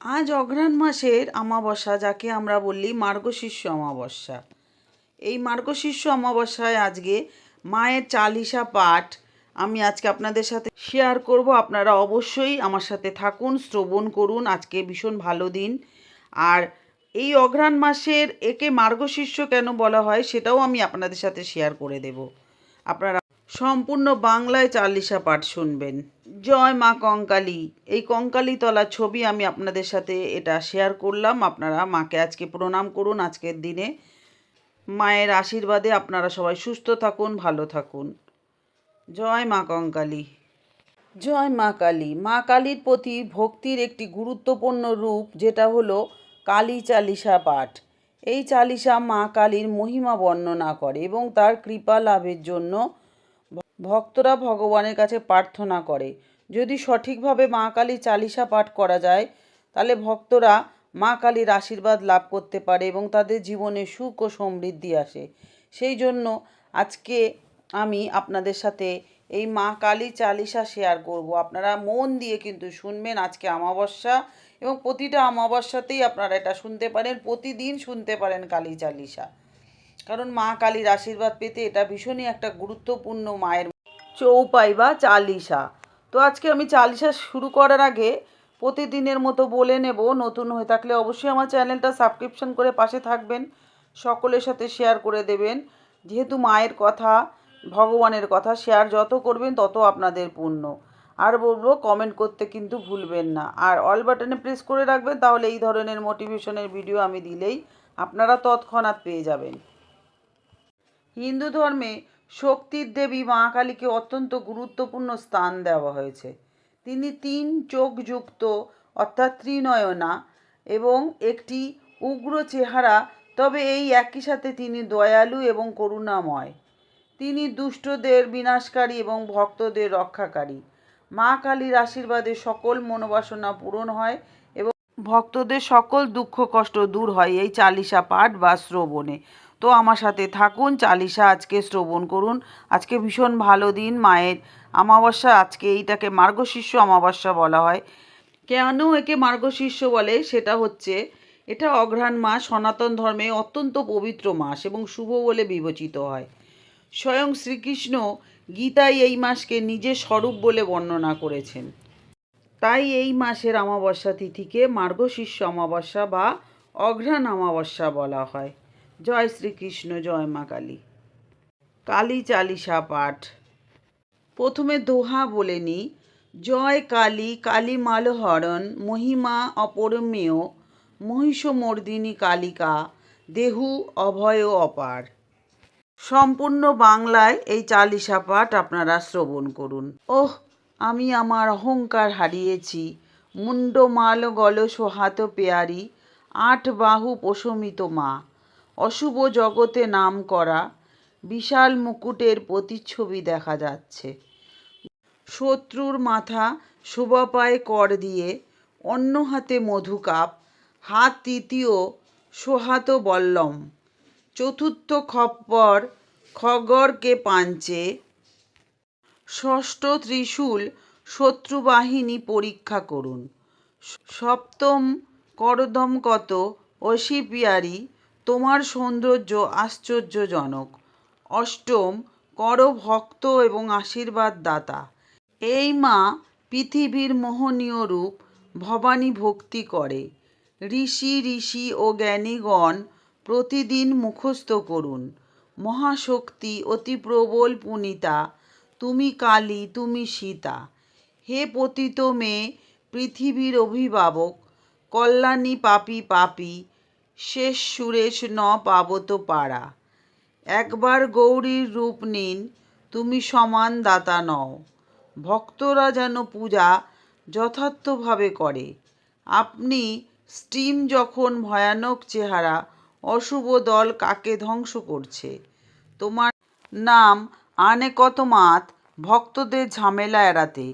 আজ অঘ্রাণ মাসের অমাবস্যা, যাকে আমরা বলি মার্গশীর্ষ অমাবস্যা। এই মার্গশীর্ষ অমাবস্যায় আজকে মায়ের চালিসা পাঠ আমি আজকে আপনাদের সাথে শেয়ার করব। আপনারা অবশ্যই আমার সাথে থাকুন, শ্রবণ করুন। আজকে ভীষণ ভালো দিন। আর এই অঘ্রাণ মাসের একে মার্গশীর্ষ কেন বলা হয় সেটাও আমি আপনাদের সাথে শেয়ার করে দেব। আপনারা সম্পূর্ণ বাংলায় চালিসা পাঠ শুনবেন। জয় মা কঙ্কালী। এই কঙ্কালী তলার ছবি আমি আপনাদের সাথে এটা শেয়ার করলাম। আপনারা মাকে আজকে প্রণাম করুন আজকের দিনে। মায়ের আশীর্বাদে আপনারা সবাই সুস্থ থাকুন, ভালো থাকুন। জয় মা কঙ্কালী। জয় মা কালী। মা কালীর প্রতি ভক্তির একটি গুরুত্বপূর্ণ রূপ যেটা হলো কালী চালিসা পাঠ। এই চালিসা মা কালীর মহিমা বর্ণনা করে এবং তার কৃপা লাভের জন্য ভক্তরা ভগবানের কাছে প্রার্থনা করে। যদি সঠিকভাবে মা কালী চালিসা পাঠ করা যায়, তাহলে ভক্তরা মা কালীর আশীর্বাদ লাভ করতে পারে এবং তাদের জীবনে সুখ ও সমৃদ্ধি আসে। সেই জন্য আজকে আমি আপনাদের সাথে এই মা কালী চালিসা শেয়ার করব। আপনারা মন দিয়ে কিন্তু শুনবেন আজকে অমাবস্যা এবং প্রতিটা অমাবস্যাতেই আপনারা এটা শুনতে পারেন, প্রতিদিন শুনতে পারেন কালী চালিসা কারণ মা কালীর আশীর্বাদ পেতে এটা ভীষণই একটা গুরুত্বপূর্ণ মায়ের চৌপাই বা চালিশা। তো আজকে আমি চালিশা শুরু করার আগে প্রতিদিনের মতো বলে নেব, নতুন হয়ে থাকলে অবশ্যই আমার চ্যানেলটা সাবস্ক্রিপশন করে পাশে থাকবেন, সকলের সাথে শেয়ার করে দেবেন। যেহেতু মায়ের কথা, ভগবানের কথা শেয়ার যত করবেন তত আপনাদের পুণ্য। আর বলব কমেন্ট করতে কিন্তু ভুলবেন না। আর অল বাটনে প্রেস করে রাখবেন, তাহলে এই ধরনের মোটিভেশনের ভিডিও আমি দিলেই আপনারা তৎক্ষণাৎ পেয়ে যাবেন। হিন্দু ধর্মে শক্তির দেবী মা কালীকে অত্যন্ত গুরুত্বপূর্ণ স্থান দেওয়া হয়েছে। তিনি তিন চোখযুক্ত, অর্থাৎ ত্রিনয়না, এবং একটি উগ্র চেহারা, তবে এই একই সাথে তিনি দয়ালু এবং করুণাময়। তিনি দুষ্টদের বিনাশকারী এবং ভক্তদের রক্ষাকারী। মা কালীর আশীর্বাদে সকল মনোবাসনা পূরণ হয় ভক্তদের সকল দুঃখ কষ্ট দূর হয় এই চালিশা পাঠ বা শ্রবণে। তো আমার সাথে থাকুন, চালিসা আজকে শ্রবণ করুন। আজকে ভীষণ ভালো দিন মায়ের। অমাবস্যা আজকে এইটাকে মার্গশীর্ষ অমাবস্যা বলা হয়। কেন একে মার্গশীর্ষ বলে? সেটা হচ্ছে, এটা অঘ্রাণ মাস, সনাতন ধর্মে অত্যন্ত পবিত্র মাস এবং শুভ বলে বিবেচিত হয়। স্বয়ং শ্রীকৃষ্ণ গীতায় এই মাসকে নিজের স্বরূপ বলে বর্ণনা করেছেন। তাই এই মাসের অমাবস্যা তিথিকে মার্গশীর্ষ অমাবস্যা বা অঘ্রাণ অমাবস্যা বলা হয়। জয় শ্রীকৃষ্ণ, জয় মা কালী। কালী চালিসা পাঠ। প্রথমে দোহা বলে নি জয় কালী কালী মালহরণ, মহিমা অপরমেয়, মহিষমর্দিনী কালিকা, দেহু অভয় অপার। সম্পূর্ণ বাংলায় এই চালিসা পাঠ আপনারা শ্রবণ করুন। ওহ আমি আমার অহংকার হারিয়েছি। মুন্ডমাল গল সোহাত পেয়ারি, আট বাহু প্রশমিত মা। অশুভ জগতে নাম করা, বিশাল মুকুটের প্রতিচ্ছবি দেখা যাচ্ছে। শত্রুর মাথা শোভা পায় কর দিয়ে, অন্য হাতে মধুকাপ হাত তৃতীয় সোহাত বল্লম। চতুর্থ খপ্পর খগরকে পাঞ্চে ষষ্ঠ ত্রিশূল শত্রুবাহিনী পরীক্ষা করুন। সপ্তম করদম কত অসি তোমার সৌন্দর্য আশ্চর্যজনক। অষ্টম কর ভক্ত এবং আশীর্বাদ দাতা এই মা পৃথিবীর মোহনীয় রূপ ভবানী ভক্তি করে। ঋষি ঋষি ও জ্ঞানীগণ প্রতিদিন মুখস্থ করুন। মহাশক্তি অতি প্রবল পুনিতা তুমি কালী, তুমি সীতা। হে পতিত মেয়ে, পৃথিবীর অভিভাবক, কল্যাণী পাপি পাপি, শেষ সুরেশ ন পাবত পাড়া। একবার গৌরীর রূপ নিন, তুমি সমান দাতা নও। ভক্তরা যেন পূজা যথার্থভাবে করে। আপনি স্টিম যখন ভয়ানক চেহারা, অশুভ দল কাকে ধ্বংস করছে? তোমার নাম আনে কত মাত, ভক্তদের ঝামেলা এড়াতে,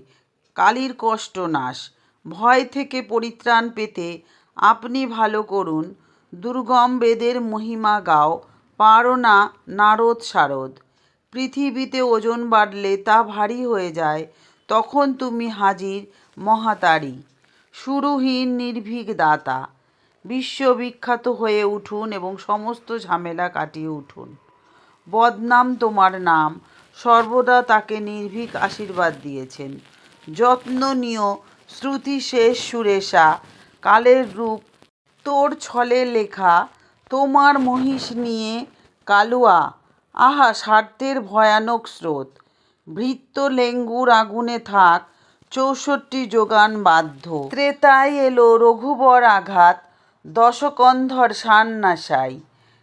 কালীর কষ্ট নাশ, ভয় থেকে পরিত্রাণ পেতে, আপনি ভালো করুন, দুর্গম বেদের মহিমা গাও, পারো না নারদ শারদ পৃথিবীতে ওজন বাড়লে তা ভারী হয়ে যায়, তখন তুমি হাজির মহাতারী শুরুহীন নির্ভীক দাতা। বিশ্ববিখ্যাত হয়ে উঠুন এবং সমস্ত ঝামেলা কাটিয়ে উঠুন। বদনাম তোমার নাম সর্বদা তাকে নির্ভীক আশীর্বাদ দিয়েছেন। যত্ন নিও, শ্রুতি শেষ সুরেশা কালের রূপ, তোর ছলে লেখা, তোমার মহিষ নিয়ে কালুয়া, আহা, স্বার্থের ভয়ানক স্রোত। ভৃত্য লেঙ্গুর আগুনে থাক, চৌষট্টি যোগান বাধ্য। ত্রেতায় এলো রঘুবর আঘাত, দশকন্ধর সান্নাসাই।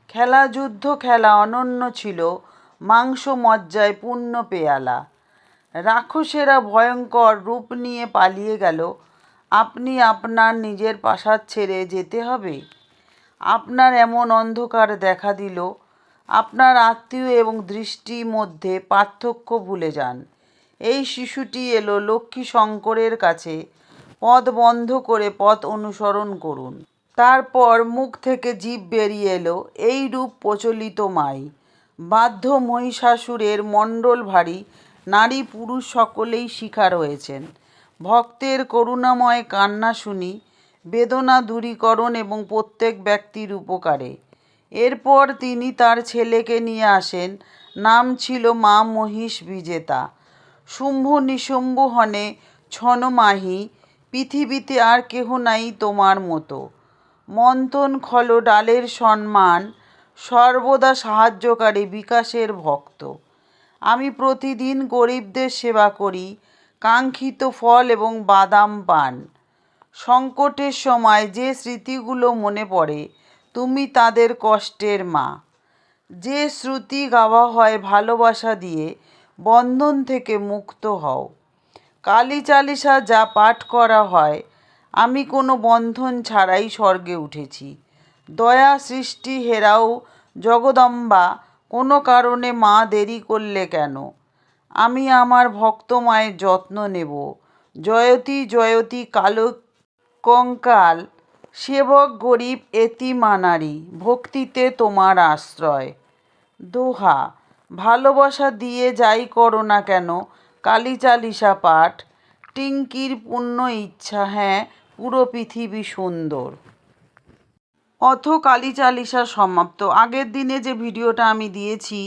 খেলা যুদ্ধ, খেলা অনন্য ছিল মাংস মজ্জায় পূর্ণ পেয়ালা। রাক্ষসেরা ভয়ঙ্কর রূপ নিয়ে পালিয়ে গেল। আপনি আপনার নিজের প্রাসাদ ছেড়ে যেতে হবে। আপনার এমন অন্ধকার দেখা দিল। আপনার আত্মীয় এবং দৃষ্টি মধ্যে পার্থক্য ভুলে যান। এই শিশুটি এলো লক্ষ্মী শঙ্করের কাছে। পথ বন্ধ করে পথ অনুসরণ করুন। তারপর মুখ থেকে জীব বেরিয়ে এলো। এই রূপ প্রচলিত মাই। বাধ্য মহিষাসুরের মণ্ডল ভারী নারী পুরুষ সকলেই শিকার হয়েছেন। ভক্তের করুণাময় কান্না শুনি, বেদনা দূরীকরণ এবং প্রত্যেক ব্যক্তির উপকারে। এরপর তিনি তার ছেলেকে নিয়ে আসেন, নাম ছিল মা মহিষ বিজেতা। শুম্ভ নিশুম্ভ হনে ছনমাহি পৃথিবীতে আর কেহ নাই তোমার মতো। মন্থন খল ডালের সম্মান সর্বদা সাহায্যকারী বিকাশের ভক্ত। আমি প্রতিদিন গরিবদের সেবা করি, কাঙ্ক্ষিত ফল এবং বাদাম পান। সংকটের সময় যে স্মৃতিগুলো মনে পড়ে, তুমি তাদের কষ্টের মা। যে শ্রুতি গাওয়া হয় ভালোবাসা দিয়ে, বন্ধন থেকে মুক্ত হও। কালী চালিসা যা পাঠ করা হয়, আমি কোনো বন্ধন ছাড়াই স্বর্গে উঠেছি। দয়া সৃষ্টি হেরাও জগদম্বা, কোনো কারণে মা দেরি করলে কেন? আমি আমার ভক্ত মায়ের যত্ন নেব। জয়তী জয়তী কালো কঙ্কাল সেবক গরিব এতিমানারি ভক্তিতে তোমার আশ্রয়। দোহা, ভালোবাসা দিয়ে যাই করো না কেন? কালী চালিসা পাঠ, টিঙ্কির পূর্ণ ইচ্ছা হ্যাঁ পুরো পৃথিবী সুন্দর। অথ কালী চালিসা সমাপ্ত। আগের দিনে যে ভিডিওটা আমি দিয়েছি,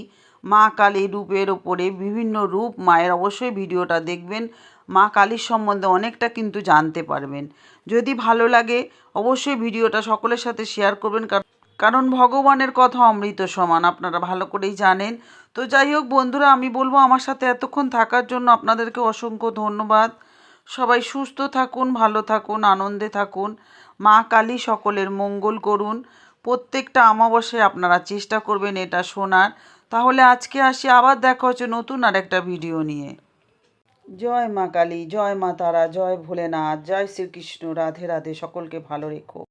মা কালী রূপের ওপরে বিভিন্ন রূপ, মায়ের অবশ্যই ভিডিওটা দেখবেন। মা কালীর সম্বন্ধে অনেকটা কিন্তু জানতে পারবেন। যদি ভালো লাগে, অবশ্যই ভিডিওটা সকলের সাথে শেয়ার করবেন কারণ কারণ ভগবানের কথা অমৃত সমান, আপনারা ভালো করেই জানেন। তো যাই হোক বন্ধুরা, আমি বলব আমার সাথে এতক্ষণ থাকার জন্য আপনাদেরকে অসংখ্য ধন্যবাদ। সবাই সুস্থ থাকুন, ভালো থাকুন, আনন্দে থাকুন। মা কালী সকলের মঙ্গল করুন। প্রত্যেকটা অমাবস্যায় আপনারা চেষ্টা করবেন এটা শোনার। তাহলে আজকে আসি, আবার দেখা হচ্ছে নতুন আর একটা ভিডিও নিয়ে। জয় মা কালী, জয় মা তারা, জয় ভোলেনাথ, জয় শ্রীকৃষ্ণ, রাধে রাধে, সকলকে ভালো রেখো।